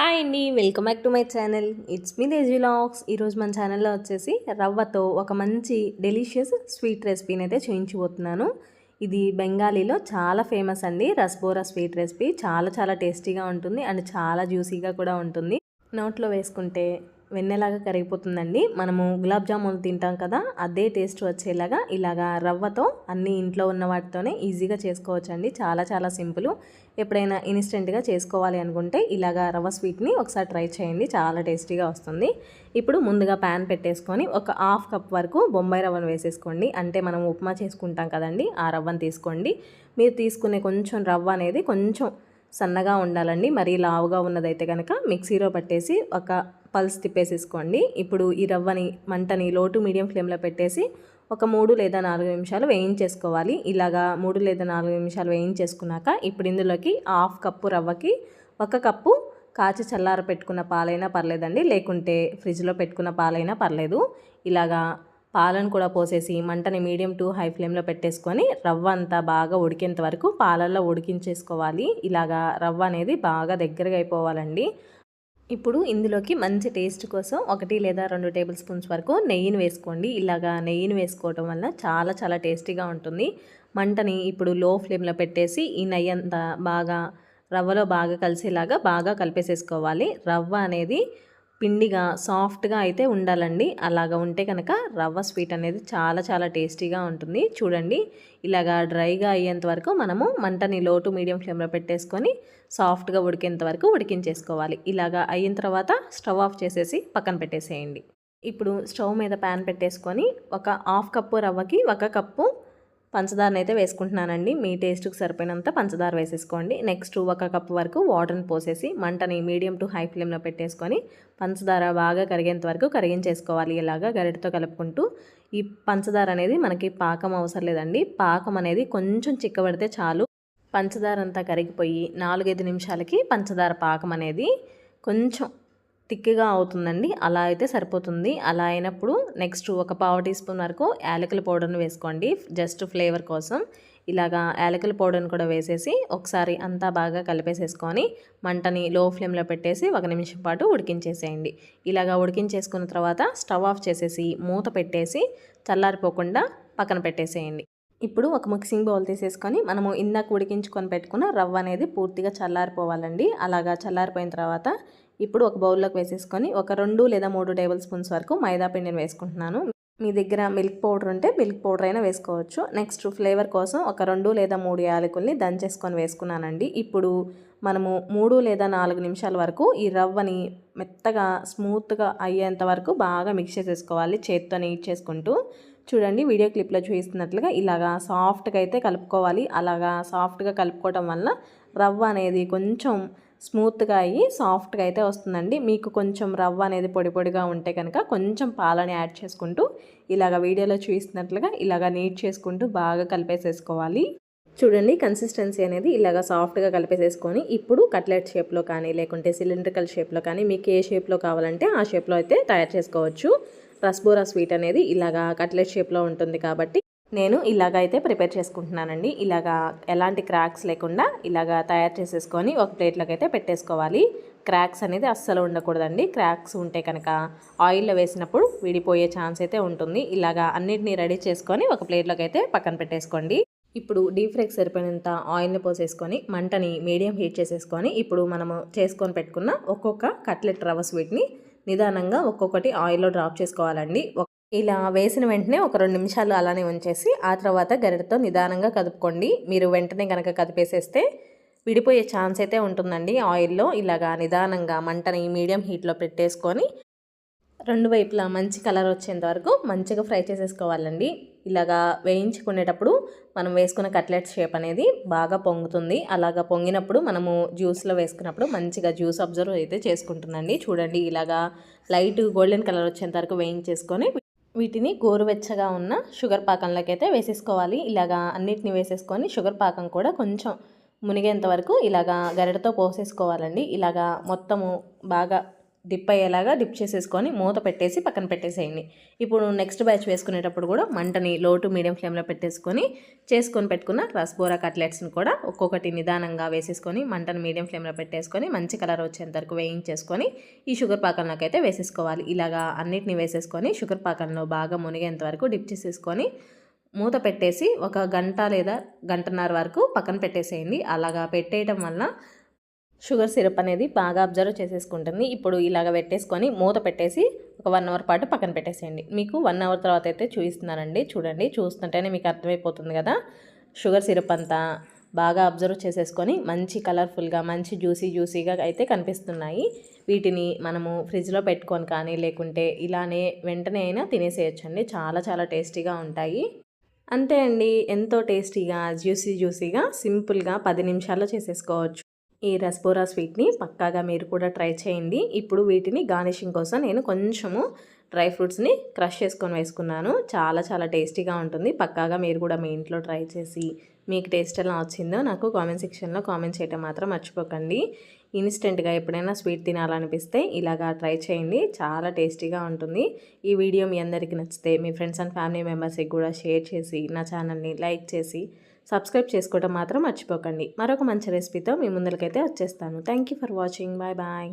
Hi అండి welcome back to my channel. It's me Deji logs ఈరోజు మన ఛానల్లో వచ్చేసి రవ్వతో ఒక మంచి డెలిషియస్ స్వీట్ రెసిపీని అయితే చేయించబోతున్నాను. ఇది బెంగాలీలో చాలా ఫేమస్ అండి. Rasbora sweet recipe. చాలా చాలా టేస్టీగా ఉంటుంది అండ్ చాలా జ్యూసీగా కూడా ఉంటుంది. నోట్లో వేసుకుంటే వెన్నెలాగా కరిగిపోతుందండి. మనము గులాబ్ జామున్ తింటాం కదా అదే టేస్ట్ వచ్చేలాగా ఇలాగా రవ్వతో అన్ని ఇంట్లో ఉన్న వాటితోనే ఈజీగా చేసుకోవచ్చండి. చాలా చాలా సింపుల్. ఎప్పుడైనా ఇన్స్టెంట్గా చేసుకోవాలి అనుకుంటే ఇలాగా రవ్వ స్వీట్ని ఒకసారి ట్రై చేయండి చాలా టేస్టీగా వస్తుంది. ఇప్పుడు ముందుగా ప్యాన్ పెట్టేసుకొని ఒక హాఫ్ కప్ వరకు బొంబాయి రవ్వను వేసేసుకోండి. అంటే మనం ఉప్మా చేసుకుంటాం కదండి ఆ రవ్వను తీసుకోండి. మీరు తీసుకునే కొంచెం రవ్వ అనేది కొంచెం సన్నగా ఉండాలండి. మరీ లావుగా ఉన్నదైతే కనుక మిక్సీలో పట్టేసి ఒక పల్స్ తిప్పేసేసుకోండి. ఇప్పుడు ఈ రవ్వని మంటని లోటు మీడియం ఫ్లేమ్లో పెట్టేసి ఒక మూడు లేదా నాలుగు నిమిషాలు వేయించేసుకోవాలి. ఇలాగా మూడు లేదా నాలుగు నిమిషాలు వేయించేసుకున్నాక ఇప్పుడు ఇందులోకి హాఫ్ కప్పు రవ్వకి ఒక కప్పు కాచి చల్లార పెట్టుకున్న పాలైనా పర్లేదండి. లేకుంటే ఫ్రిడ్జ్లో పెట్టుకున్న పాలైనా పర్లేదు. ఇలాగా పాలను కూడా పోసేసి మంటని మీడియం టు హై ఫ్లేమ్లో పెట్టేసుకొని రవ్వ అంతా బాగా ఉడికేంత వరకు పాలల్లో ఉడికించేసుకోవాలి. ఇలాగా రవ్వ అనేది బాగా దగ్గరగా అయిపోవాలండి. ఇప్పుడు ఇందులోకి మంచి టేస్ట్ కోసం ఒకటి లేదా రెండు టేబుల్ స్పూన్స్ వరకు నెయ్యిని వేసుకోండి. ఇలాగా నెయ్యిని వేసుకోవటం వల్ల చాలా చాలా టేస్టీగా ఉంటుంది. మంటని ఇప్పుడు లో ఫ్లేమ్లో పెట్టేసి ఈ నెయ్యి అంతా బాగా రవ్వలో బాగా కలిసేలాగా బాగా కలిపేసేసుకోవాలి. రవ్వ అనేది పిండిగా సాఫ్ట్గా అయితే ఉండాలండి. అలాగా ఉంటే కనుక రవ్వ స్వీట్ అనేది చాలా చాలా టేస్టీగా ఉంటుంది. చూడండి ఇలాగా డ్రైగా అయ్యేంత వరకు మనము మంటని లో టు మీడియం ఫ్లేమ్లో పెట్టేసుకొని సాఫ్ట్గా ఉడికేంత వరకు ఉడికించేసుకోవాలి. ఇలాగా అయిన తర్వాత స్టవ్ ఆఫ్ చేసేసి పక్కన పెట్టేసేయండి. ఇప్పుడు స్టవ్ మీద ప్యాన్ పెట్టేసుకొని ఒక హాఫ్ కప్పు రవ్వకి ఒక కప్పు పంచదారని అయితే వేసుకుంటున్నానండి. మీ టేస్ట్కి సరిపోయినంత పంచదార వేసేసుకోండి. నెక్స్ట్ ఒక కప్ వరకు వాటర్ని పోసేసి మంటని మీడియం టు హై ఫ్లేమ్లో పెట్టేసుకొని పంచదార బాగా కరిగేంత వరకు కరిగించేసుకోవాలి. ఇలాగా గరిటతో కలుపుకుంటూ. ఈ పంచదార అనేది మనకి పాకం అవసరం లేదండి. పాకం అనేది కొంచెం చిక్కబడితే చాలు. పంచదార అంతా కరిగిపోయి నాలుగైదు నిమిషాలకి పంచదార పాకం అనేది కొంచెం థిక్గా అవుతుందండి. అలా అయితే సరిపోతుంది. అలా అయినప్పుడు నెక్స్ట్ ఒక పావు టీ స్పూన్ వరకు యాలకుల పౌడర్ని వేసుకోండి. జస్ట్ ఫ్లేవర్ కోసం. ఇలాగా యాలకుల పౌడర్ని కూడా వేసేసి ఒకసారి అంతా బాగా కలిపేసేసుకొని మంటని లో ఫ్లేమ్లో పెట్టేసి ఒక నిమిషం పాటు ఉడికించేసేయండి. ఇలాగా ఉడికించేసుకున్న తర్వాత స్టవ్ ఆఫ్ చేసేసి మూత పెట్టేసి చల్లారిపోకుండా పక్కన పెట్టేసేయండి. ఇప్పుడు ఒక మిక్సింగ్ బౌల్ తీసేసుకొని మనము ఇందాక ఉడికించుకొని పెట్టుకున్న రవ్వ అనేది పూర్తిగా చల్లారిపోవాలండి. అలాగా చల్లారిపోయిన తర్వాత ఇప్పుడు ఒక బౌల్లోకి వేసేసుకొని ఒక రెండు లేదా మూడు టేబుల్ స్పూన్స్ వరకు మైదా పిండిని వేసుకుంటున్నాను. మీ దగ్గర మిల్క్ పౌడర్ ఉంటే మిల్క్ పౌడర్ అయినా వేసుకోవచ్చు. నెక్స్ట్ ఫ్లేవర్ కోసం ఒక రెండు లేదా మూడు యాలకుల్ని దంచేసుకొని వేసుకున్నానండి. ఇప్పుడు మనము మూడు లేదా నాలుగు నిమిషాల వరకు ఈ రవ్వని మెత్తగా స్మూత్గా అయ్యేంత వరకు బాగా మిక్స్ చేసేసుకోవాలి చేత్తో నీట్ చేసుకుంటూ. చూడండి వీడియో క్లిప్లో చూపిస్తున్నట్లుగా ఇలాగా సాఫ్ట్గా అయితే కలుపుకోవాలి. అలాగా సాఫ్ట్గా కలుపుకోవటం వల్ల రవ్వ అనేది కొంచెం స్మూత్గా అయ్యి సాఫ్ట్గా అయితే వస్తుందండి. మీకు కొంచెం రవ్వ అనేది పొడి పొడిగా ఉంటే కనుక కొంచెం పాలని యాడ్ చేసుకుంటూ ఇలాగ వీడియోలో చూపిస్తున్నట్లుగా ఇలాగ నీట్ చేసుకుంటూ బాగా కలిపేసేసుకోవాలి. చూడండి కన్సిస్టెన్సీ అనేది ఇలాగ సాఫ్ట్గా కలిపేసేసుకొని ఇప్పుడు కట్లెట్ షేప్లో కానీ లేకుంటే సిలిండ్రికల్ షేప్లో కానీ మీకు ఏ షేప్లో కావాలంటే ఆ షేప్లో అయితే తయారు చేసుకోవచ్చు. రస్బోరా స్వీట్ అనేది ఇలాగా కట్లెట్ షేప్లో ఉంటుంది కాబట్టి నేను ఇలాగ అయితే ప్రిపేర్ చేసుకుంటున్నానండి. ఇలాగా ఎలాంటి క్రాక్స్ లేకుండా ఇలాగా తయారు చేసేసుకొని ఒక ప్లేట్లోకి అయితే పెట్టేసుకోవాలి. క్రాక్స్ అనేది అస్సలు ఉండకూడదండి. క్రాక్స్ ఉంటే కనుక ఆయిల్లో వేసినప్పుడు విడిపోయే ఛాన్స్ అయితే ఉంటుంది. ఇలాగా అన్నిటినీ రెడీ చేసుకొని ఒక ప్లేట్లోకి అయితే పక్కన పెట్టేసుకోండి. ఇప్పుడు డీప్ ఫ్రైకి సరిపోయినంత ఆయిల్ని పోసేసుకొని మంటని మీడియం హీట్ చేసేసుకొని ఇప్పుడు మనము చేసుకొని పెట్టుకున్న ఒక్కొక్క కట్లెట్ రవ్వ స్వీట్ని నిదానంగా ఒక్కొక్కటి ఆయిల్లో డ్రాప్ చేసుకోవాలండి. ఇలా వేసిన వెంటనే ఒక రెండు నిమిషాలు అలానే ఉంచేసి ఆ తర్వాత గరిటతో నిదానంగా కదుపుకోండి. మీరు వెంటనే కనుక కదిపేసేస్తే విడిపోయే ఛాన్స్ అయితే ఉంటుందండి. ఆయిల్లో ఇలాగా నిదానంగా మంటని మీడియం హీట్లో పెట్టేసుకొని రెండు వైపులా మంచి కలర్ వచ్చేంత వరకు మంచిగా ఫ్రై చేసేసుకోవాలండి. ఇలాగా వేయించుకునేటప్పుడు మనం వేసుకున్న కట్లెట్ షేప్ అనేది బాగా పొంగుతుంది. అలాగా పొంగినప్పుడు మనము జ్యూస్లో వేసుకున్నప్పుడు మంచిగా జ్యూస్ అబ్జర్వ్ అయితే చేసుకుంటుందండి. చూడండి ఇలాగా లైట్ గోల్డెన్ కలర్ వచ్చేంత వరకు వేయించేసుకొని వీటిని గోరువెచ్చగా ఉన్న షుగర్ పాకంలోకి అయితే వేసేసుకోవాలి. ఇలాగా అన్నిటిని వేసేసుకొని షుగర్ పాకం కూడా కొంచెం మునిగేంత వరకు ఇలాగా గరిటతో పోసేసుకోవాలండి. ఇలాగా మొత్తము బాగా డిప్ అయ్యేలాగా డిప్ చేసేసుకొని మూత పెట్టేసి పక్కన పెట్టేసేయండి. ఇప్పుడు నెక్స్ట్ బ్యాచ్ వేసుకునేటప్పుడు కూడా మంటని లో టు మీడియం ఫ్లేమ్లో పెట్టేసుకొని చేసుకొని పెట్టుకున్న రస్బోరా కట్లెట్స్ని కూడా ఒక్కొక్కటి నిదానంగా వేసేసుకొని మంటను మీడియం ఫ్లేమ్లో పెట్టేసుకొని మంచి కలర్ వచ్చేంత వరకు వేయించేసుకొని ఈ షుగర్ పాకంలోకి అయితే వేసేసుకోవాలి. ఇలాగా అన్నిటిని వేసేసుకొని షుగర్ పాకంలో బాగా మునిగేంత వరకు డిప్ చేసేసుకొని మూత పెట్టేసి ఒక గంట లేదా గంటన్నర వరకు పక్కన పెట్టేసేయండి. అలాగా పెట్టేయటం వల్ల షుగర్ సిరప్ అనేది బాగా అబ్జర్వ్ చేసేసుకుంటుంది. ఇప్పుడు ఇలాగ పెట్టేసుకొని మూత పెట్టేసి ఒక వన్ అవర్ పాటు పక్కన పెట్టేసేయండి. మీకు వన్ అవర్ తర్వాత అయితే చూపిస్తున్నానండి. చూడండి చూస్తుంటేనే మీకు అర్థమైపోతుంది కదా. షుగర్ సిరప్ అంతా బాగా అబ్జర్వ్ చేసేసుకొని మంచి కలర్ఫుల్గా మంచి జ్యూసీ జ్యూసీగా అయితే కనిపిస్తున్నాయి. వీటిని మనము ఫ్రిడ్జ్లో పెట్టుకొని కానీ లేకుంటే ఇలానే వెంటనే అయినా తినేసేయచ్చండి. చాలా చాలా టేస్టీగా ఉంటాయి. అంతే అండి. ఎంతో టేస్టీగా జ్యూసీ జ్యూసీగా సింపుల్గా పది నిమిషాల్లో చేసేసుకోవచ్చు. ఈ రస్బోరా స్వీట్ని పక్కాగా మీరు కూడా ట్రై చేయండి. ఇప్పుడు వీటిని గార్నిషింగ్ కోసం నేను కొంచెము డ్రై ఫ్రూట్స్ని క్రష్ చేసుకొని వేసుకున్నాను. చాలా చాలా టేస్టీగా ఉంటుంది. పక్కాగా మీరు కూడా మీ ఇంట్లో ట్రై చేసి మీకు టేస్ట్ ఎలా వచ్చిందో నాకు కామెంట్ సెక్షన్లో కామెంట్ చేయటం మాత్రం మర్చిపోకండి. ఇన్స్టెంట్గా ఎప్పుడైనా స్వీట్ తినాలనిపిస్తే ఇలాగా ట్రై చేయండి. చాలా టేస్టీగా ఉంటుంది. ఈ వీడియో మీ అందరికీ నచ్చితే మీ ఫ్రెండ్స్ అండ్ ఫ్యామిలీ మెంబర్స్కి కూడా షేర్ చేసి నా ఛానల్ని లైక్ చేసి సబ్స్క్రైబ్ చేసుకోవడం మాత్రం మర్చిపోకండి. మరొక మంచి రెసిపీతో మీ ముందరికైతే వచ్చేస్తాను. Thank you for watching bye bye